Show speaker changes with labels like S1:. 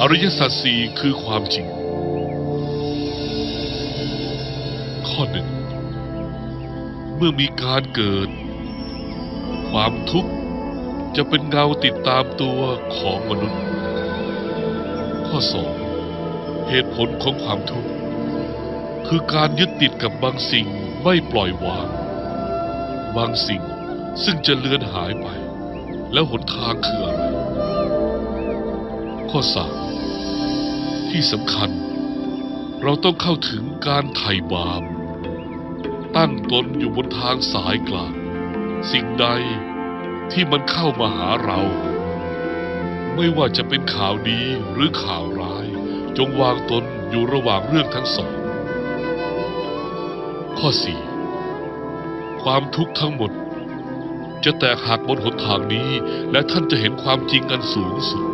S1: อริยสัจสี่คือความจริง ข้อหนึ่ง เมื่อมีการเกิด ความทุกข์จะเป็นเงาติดตามตัวของมนุษย์ ข้อสองเหตุผลของความทุกข์คือการยึดติดกับบางสิ่งไม่ปล่อยวาง บางสิ่งซึ่งจะเลือนหายไป แล้วหนทางคืออะไร ข้อสามที่สำคัญ เราต้องเข้าถึงการไถ่บาปตั้งตนอยู่บนทางสายกลาง สิ่งใดที่มันเข้ามาหาเรา ไม่ว่าจะเป็นข่าวดีหรือข่าวร้าย จงวางตนอยู่ระหว่างเรื่องทั้งสอง ข้อสี่ความทุกข์ทั้งหมด จะแตกหักบนหนทางนี้และท่านจะเห็นความจริงอันสูงสุด